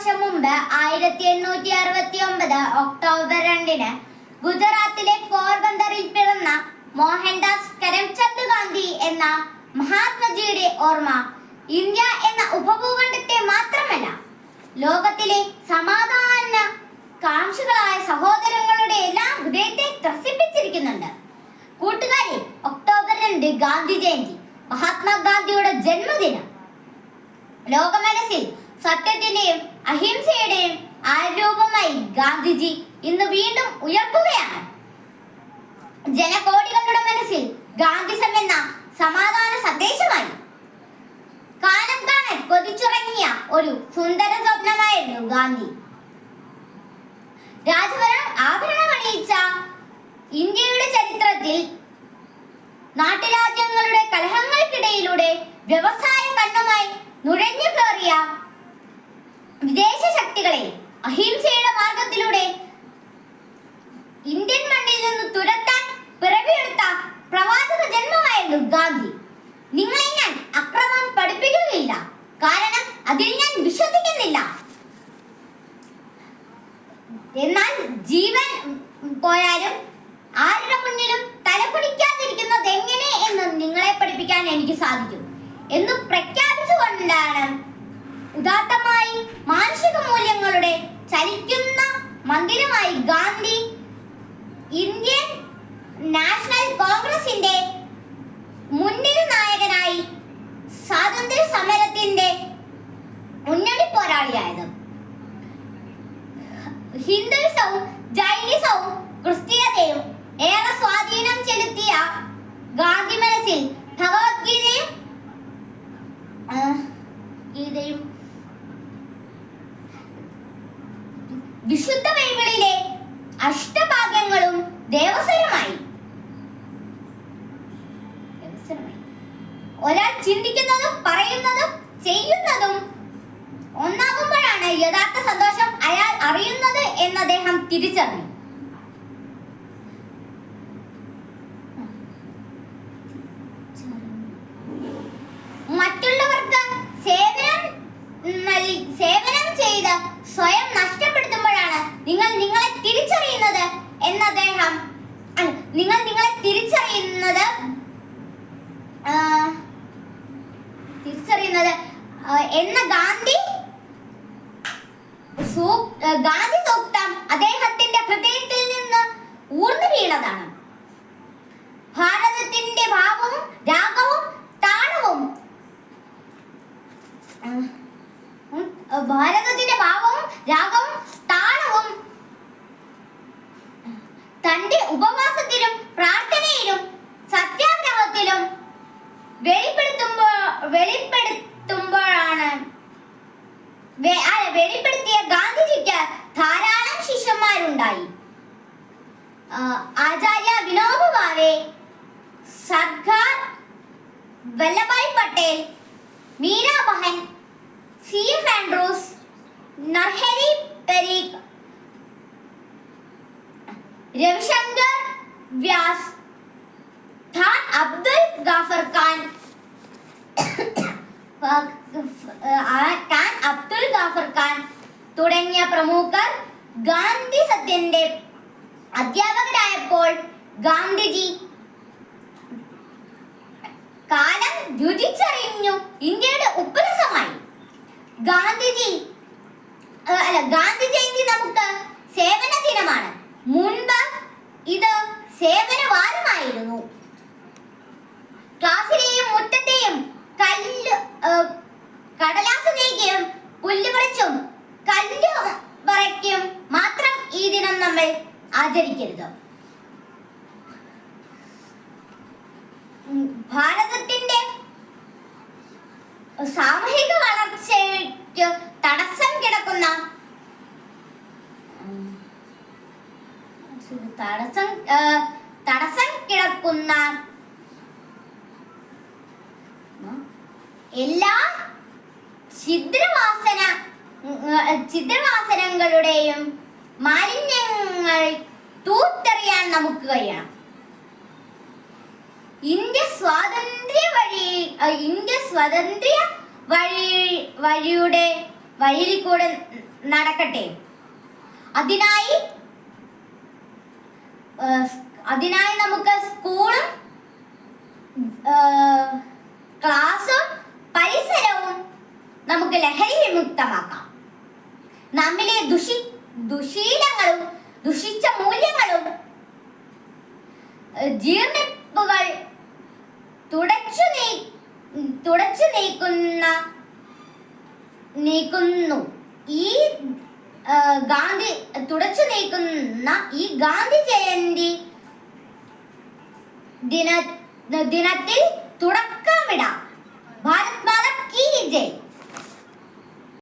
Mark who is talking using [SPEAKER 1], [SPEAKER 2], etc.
[SPEAKER 1] വർഷം മുമ്പ് ആയിരത്തി എണ്ണൂറ്റി അറുപത്തി ഒമ്പത് ഒക്ടോബർ രണ്ടിന് ഗുജറാത്തിലെ പോർബന്ദറിൽ പിറന്ന മോഹൻദാസ് കരംചന്ദ് ഗാന്ധി എന്ന മഹാത്മജിയുടെ ഓർമ്മ ഇന്ത്യ എന്ന ഉപഭൂഖണ്ഡത്തെ മാത്രമല്ല ലോകത്തിലെ സമാധാന കാംക്ഷികളായ സഹോദരങ്ങളുടെ എല്ലാം ഹൃദയത്തെ ത്രസിപ്പിച്ചിരിക്കുന്നുണ്ട്. കൂട്ടുകാരി ഒക്ടോബർ രണ്ട് ഗാന്ധി ജയന്തി മഹാത്മാഗാന്ധിയുടെ ജന്മദിനം. ലോകമനസ്സിൽ സത്യത്തിന്റെയും അഹിംസയുടെയും ആരൂപമായി ഗാന്ധിജി ഇന്ന് വീണ്ടും ഉയർത്തുകയാണ്. ജനകോടികളുടെ മനസ്സിൽ ഗാന്ധിസം എന്ന സമാധാന സന്ദേശമായി. കാലം കാണാൻ കൊതിച്ചുറങ്ങിയ ഒരു സുന്ദര സ്വപ്നമായിരുന്നു ഗാന്ധി. രാജഭരണം ആഭരണമണിയിച്ച ഇന്ത്യയുടെ ചരിത്രത്തിൽ നാട്ടുരാജ്യങ്ങളുടെ കലഹങ്ങൾക്കിടയിലൂടെ വ്യവസായ കണ്ണുമായി നുഴഞ്ഞു കയറിയ വിദേശ ശക്തികളെ അഹിംസയുടെ മാർഗത്തിലൂടെ ഇന്ത്യൻ മണ്ണിൽ നിന്ന് തുരത്താൻ പിറവിയെടുത്ത പ്രവാചക ജന്മമായിരുന്നു ഗാന്ധി. നിങ്ങളെ ഞാൻ അക്രമം പഠിപ്പിക്കുകയില്ല. കാരണം അതിൽ ഞാൻ വിശ്വസിക്കുന്നില്ല. എന്നാൽ ജീവൻ പോയാലും ആരുടെ മുന്നിലും തലകുടിക്കാതിരിക്കുന്നത് എങ്ങനെ എന്ന് നിങ്ങളെ പഠിപ്പിക്കാൻ എനിക്ക് സാധിക്കും. എന്ന് പ്രഖ്യാപിച്ചുകൊണ്ടാണ് ഉദാത്തമായി മാനുഷിക മൂല്യങ്ങളുടെ ചലിക്കുന്ന മന്ദിരമായി ഗാന്ധി ഇന്ത്യൻ നാഷണൽ കോൺഗ്രസിന്റെ മുൻനിര നായകനായി സ്വാതന്ത്ര്യ സമരത്തിന്റെ മുന്നണി പോരാളിയായത്. ഹിന്ദുസവും ജൈനിസവും ക്രിസ്തീയതയും ഏറെ സ്വാധീനം ചെലുത്തിയ ഗാന്ധി മനസ്സിൽ ഭഗവത്ഗീതയും വിശുദ്ധ ബൈബിളിലെ അഷ്ടഭാഗ്യങ്ങളും ദേവസ്വരമായി. ഒരാൾ ചിന്തിക്കുന്നതും പറയുന്നതും ചെയ്യുന്നതും ഒന്നാകുമ്പോഴാണ് യഥാർത്ഥ സന്തോഷം അയാൾ അറിയുന്നത് എന്ന് അദ്ദേഹം തിരിച്ചറിഞ്ഞു മറ്റുള്ളവർക്ക് സേവനം സേവനം ചെയ്ത് സ്വയം നിങ്ങൾ നിങ്ങളെ തിരിച്ചറിയുന്നത് എന്ന് അദ്ദേഹം നിങ്ങൾ നിങ്ങളെ തിരിച്ചറിയുന്നത് തിരിച്ചറിയുന്നത് എന്ന ഗാന്ധി ഗാന്ധി സൂക്തം അദ്ദേഹത്തിന്റെ ഹൃദയത്തിൽ നിന്ന് ഊർന്നു വീണതാണ്. വെളിപ്പെടുത്തിയ ഗാന്ധിജിക്ക് ധാരാളം ശിഷ്യന്മാരുണ്ടായി ആ, Acharya Vinoba Bhave Sardar Vallabhbhai Patel Mirabehn C F Andrews Narhari Parikh Ravishankar Vyas Khan Abdul Ghaffar Khan ആ, ഖാൻ Abdul Ghaffar Khan തുടങ്ങിയ പ്രമുഖർ ഗാന്ധി സത്യന്റെ അധ്യാപകരായപ്പോൾ ഗാന്ധിജി കാലം രുചിച്ചറിഞ്ഞു. ഇന്ത്യയുടെ ഉപ്രസമായി. ഗാന്ധിജി അല്ല ഗാന്ധി ജയന്തി നമുക്ക് സേവന ദിനമാണ്. മുൻപ് ഇത് സേവന വാരമായിരുന്നു ക്ലാസ്സിലെയും മുറ്റത്തെയും കല്ല് ആ, നീക്കിയും പുല്ല് പറിച്ചും കല്ല് പറിക്കും മാത്രം ഈ ദിനം നമ്മൾ ആചരിക്കരുത്. ഭാരതത്തിന്റെ സാമൂഹിക വളർച്ചയ്ക്ക് തടസ്സം കിടക്കുന്ന തടസ്സം തടസ്സം കിടക്കുന്ന എല്ലാ ഛിദ്രവാസന ഛിദ്രവാസനങ്ങളുടെയും മാലിന്യങ്ങൾ തൂത്തെറിയാൻ നമുക്ക് കഴിയണം. ഇന്ത്യ സ്വാതന്ത്ര്യ വഴി ഇന്ത്യ സ്വാതന്ത്ര്യ വഴി വഴിയുടെ വഴിയിൽ കൂടെ നടക്കട്ടെ. അതിനായി അതിനായി നമുക്ക് സ്കൂളും ക്ലാസും ക്ലാസ്സും പരിസരവും നമുക്ക് ലഹരി വിമുക്തമാക്കാം നമ്മിലെ ദുഷി ദുശീലങ്ങളും ദുഷിച്ച മൂല്യങ്ങളും ജീർണിപ്പുകൾ തുടച്ചു നീ തുടച്ചു നീക്കുന്ന നീക്കുന്നു. ഈ ഗാന്ധി തുടച്ചു നീക്കുന്ന ഈ ഗാന്ധി ജയന്തി ദിന ദിനത്തിൽ തുടക്കമിടാം. ഭാരത് മാത കീ ജയ്.